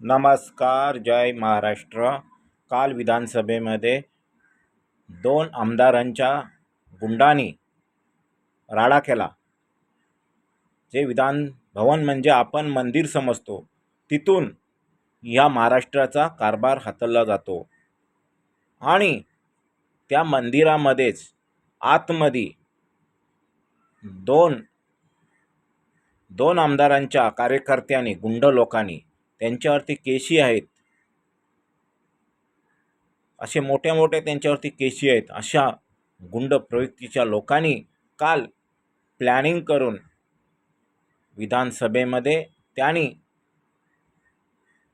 नमस्कार जय महाराष्ट्र. काल विधानसभेमध्ये दोन आमदारांच्या गुंडांनी राडा केला. जे विधान भवन म्हणजे आपण मंदिर समजतो तिथून या महाराष्ट्राचा कारभार हाताळला जातो. आणि त्या मंदिरामध्येच आतमध्ये दोन दोन आमदारांच्या कार्यकर्त्यांनी गुंड लोकांनी त्यांच्यावरती केशी आहेत. असे मोठ्या मोठ्या त्यांच्यावरती केशी आहेत. अशा गुंड प्रवृत्तीच्या लोकांनी काल प्लॅनिंग करून विधानसभेमध्ये त्यांनी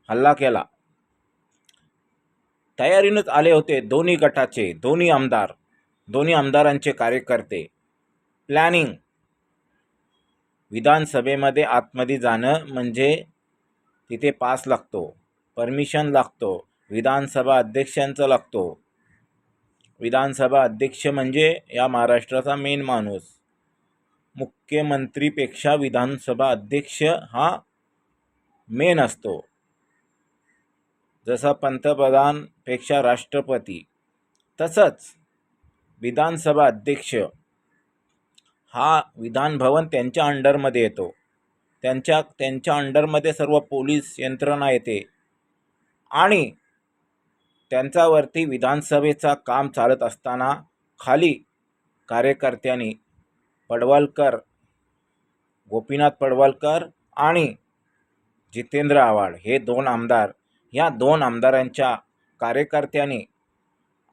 हल्ला केला. तयारीनंच आले होते दोन्ही गटाचे दोन्ही आमदार दोन्ही आमदारांचे कार्यकर्ते. प्लॅनिंग विधानसभेमध्ये आतमध्ये जाणं म्हणजे तिथे पास लागतो. परमिशन लागतो. विधानसभा अध्यक्षांचं लागतो. विधानसभा अध्यक्ष म्हणजे या महाराष्ट्राचा मेन माणूस. मुख्यमंत्रीपेक्षा विधानसभा अध्यक्ष हा मेन असतो. जसा पंतप्रधानपेक्षा राष्ट्रपती तसंच विधानसभा अध्यक्ष हा विधानभवन त्यांच्या अंडरमध्ये येतो. त्यांच्या त्यांच्या अंडरमध्ये सर्व पोलीस यंत्रणा येते. आणि त्यांच्यावरती विधानसभेचा काम चालत असताना खाली कार्यकर्त्यांनी पडवलकर गोपीनाथ पडवलकर आणि जितेंद्र आव्हाड हे दोन आमदार या दोन आमदारांच्या कार्यकर्त्यांनी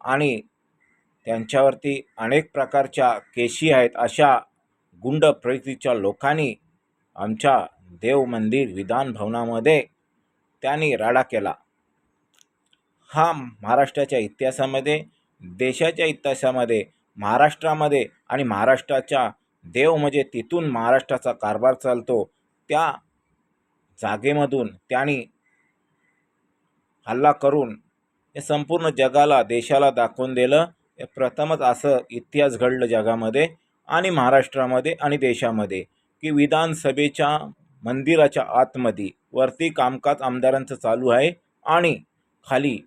आणि त्यांच्यावरती अनेक प्रकारच्या केशी आहेत अशा गुंड प्रवृत्तीच्या लोकांनी आमच्या देव मंदिर विधान भवनामध्ये त्यांनी राडा केला. हा महाराष्ट्राच्या इतिहासामध्ये देशाच्या इतिहासामध्ये महाराष्ट्रामध्ये आणि महाराष्ट्राच्या देव म्हणजे तिथून महाराष्ट्राचा कारभार चालतो. त्या जागेमधून त्यांनी हल्ला करून हे संपूर्ण जगाला देशाला दाखवून दिलं. हे प्रथमच असं इतिहास घडलं जगामध्ये आणि महाराष्ट्रामध्ये आणि देशामध्ये. की विधानसभेच्या मंदिराच्या आतमध्ये वरती कामकाज आमदारांचं चालू आहे आणि खाली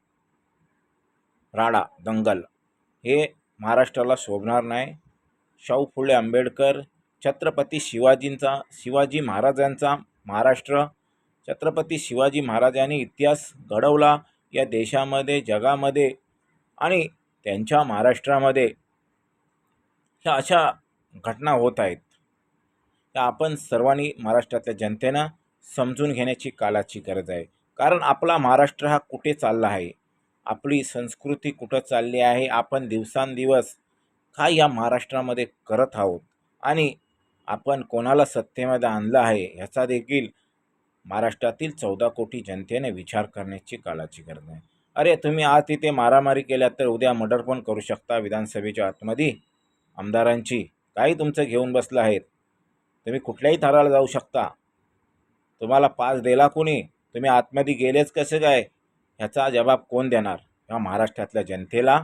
राडा दंगल हे महाराष्ट्राला शोभणार नाही. शाहू फुले आंबेडकर छत्रपती शिवाजींचा शिवाजी महाराजांचा महाराष्ट्र छत्रपती शिवाजी महाराजांनी इतिहास घडवला या देशामध्ये जगामध्ये आणि त्यांच्या महाराष्ट्रामध्ये. ह्या अशा घटना होत आहेत. तर आपण सर्वांनी महाराष्ट्रातल्या जनतेनं समजून घेण्याची कालाची गरज आहे. कारण आपला महाराष्ट्र हा कुठे चालला आहे? आपली संस्कृती कुठं चालली आहे? आपण दिवसांदिवस काय या महाराष्ट्रामध्ये करत आहोत? आणि आपण कोणाला सत्तेमध्ये आणलं आहे? ह्याचा देखील महाराष्ट्रातील चौदा कोटी जनतेने विचार करण्याची काळाची गरज आहे. अरे तुम्ही आज तिथे मारामारी केल्यात तर उद्या मर्डर पण करू शकता विधानसभेच्या आतमध्ये. आमदारांची काही तुमचं घेऊन बसलं आहेत. तुम्ही कुठल्याही थराला जाऊ शकता. तुम्हाला पास दिला कोणी? तुम्ही आतमध्ये गेलेच कसे काय? ह्याचा जबाब कोण देणार? या महाराष्ट्रातल्या जनतेला?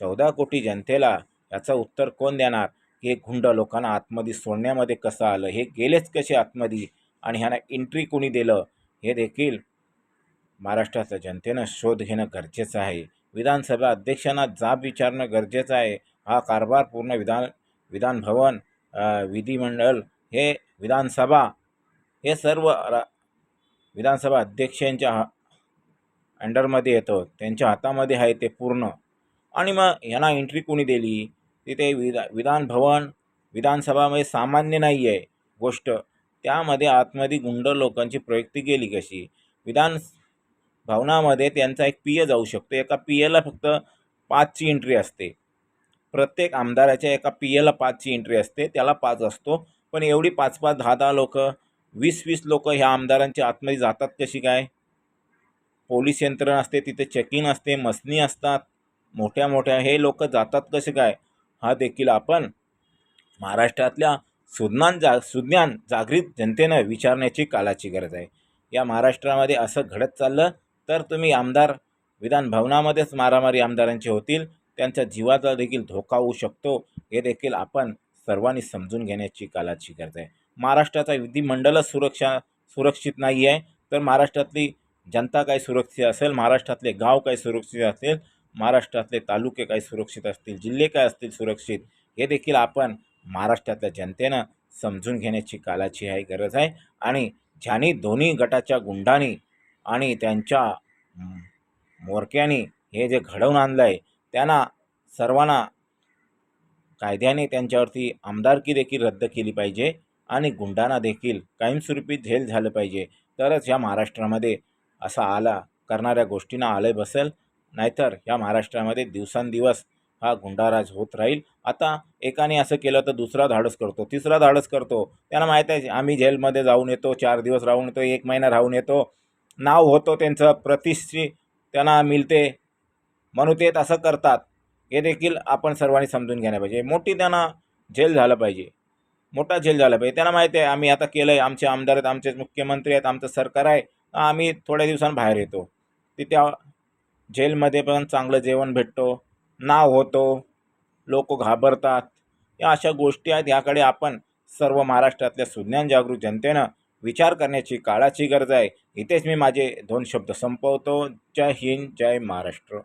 चौदा कोटी जनतेला याचं उत्तर कोण देणार? की हे गुंड लोकांना आतमध्ये सोडण्यामध्ये कसं आलं? हे गेलेच कसे आतमध्ये? आणि ह्यांना एंट्री कोणी दिलं? हे देखील महाराष्ट्राच्या जनतेनं शोध घेणं गरजेचं आहे. विधानसभा अध्यक्षांना जाब विचारणं गरजेचं आहे. हा कारभार पूर्ण विधान विधानभवन विधिमंडळ हे विधानसभा हे सर्व रा विधानसभा अध्यक्षांच्या हा अंडरमध्ये येतं. त्यांच्या हातामध्ये आहे ते पूर्ण. आणि मग यांना एंट्री कोणी दिली? तिथे विधा विधानभवन विधानसभामध्ये सामान्य नाही आहे गोष्ट. त्यामध्ये आतमध्ये गुंड लोकांची प्रयुक्ती गेली कशी? विधान भवनामध्ये त्यांचा एक पी ए जाऊ शकतो. एका पी एला फक्त पाचची एंट्री असते. प्रत्येक आमदाराच्या एका पी एला पाचची एंट्री असते. त्याला पाच असतो. पण एवढी पाच पाच दहा दहा लोक वीस वीस लोक ह्या आमदारांच्या आतमध्ये जातात कशी काय? पोलीस यंत्रणा असते तिथे चेकिंग असते मसनी असतात मोठ्या मोठ्या हे लोक जातात कसे काय? हा देखील आपण महाराष्ट्रातल्या सुज्ञान जा सुज्ञान जागृत जनतेनं विचारण्याची कालाची गरज आहे. या महाराष्ट्रामध्ये असं घडत चाललं तर तुम्ही आमदार विधान भवनामध्येच मारामारी आमदारांची होतील त्यांच्या जीवाचा देखील धोका होऊ शकतो. हे देखील आपण सर्वांनी समजून घेण्याची कालाची गरज आहे. महाराष्ट्राचा विधिमंडळच सुरक्षा सुरक्षित नाही आहे. तर महाराष्ट्रातली जनता काय सुरक्षित असेल महाराष्ट्रातले गाव काय सुरक्षित असेल महाराष्ट्रातले तालुके काय सुरक्षित असतील जिल्हे काय असतील सुरक्षित हे देखील आपण महाराष्ट्रातल्या जनतेनं समजून घेण्याची कालाची आहे गरज आहे. आणि ज्यांनी दोन्ही गटाच्या गुंडांनी आणि त्यांच्या मोरक्यानी हे जे घडवून आणलं आहे त्यांना सर्वांना कायद्याने त्यांच्यावरती आमदारकी देखील रद्द केली पाहिजे आणि गुंडांना देखील कायमस्वरूपी झेल झालं पाहिजे. तरच या महाराष्ट्रामध्ये असा आला करणाऱ्या गोष्टींना आलय बसेल. नाहीतर या महाराष्ट्रामध्ये दिवसांदिवस हा गुंडाराज होत राहील. आता एकाने असं केलं तर दुसरा धाडस करतो तिसरा धाडस करतो. त्यांना माहीत आहे आम्ही जेलमध्ये जाऊन येतो चार दिवस राहून येतो एक महिना राहून येतो. नाव होतो त्यांचं प्रतिष्ठी त्यांना मिळते. म्हणून ते तसं करतात. हे देखील आपण सर्वांनी समजून घ्यायला पाहिजे. मोठी त्यांना जेल झालं पाहिजे. मोठा जेल झाला पाहिजे. त्यांना माहिती आहे आम्ही आता केलं आहे आमचे आमदार आहेत आमचे मुख्यमंत्री आहेत आमचं सरकार आहे. आम्ही थोड्या दिवसांनी बाहेर येतो. तिथे त्या जेलमध्ये पण चांगलं जेवण भेटतो नाव होतो लोक घाबरतात. या अशा गोष्टी आहेत याकडे आपण सर्व महाराष्ट्रातल्या सुज्ञान जागृत जनतेनं विचार करण्याची काळाची गरज आहे. इथेच मी माझे दोन शब्द संपवतो. जय हिंद जय महाराष्ट्र.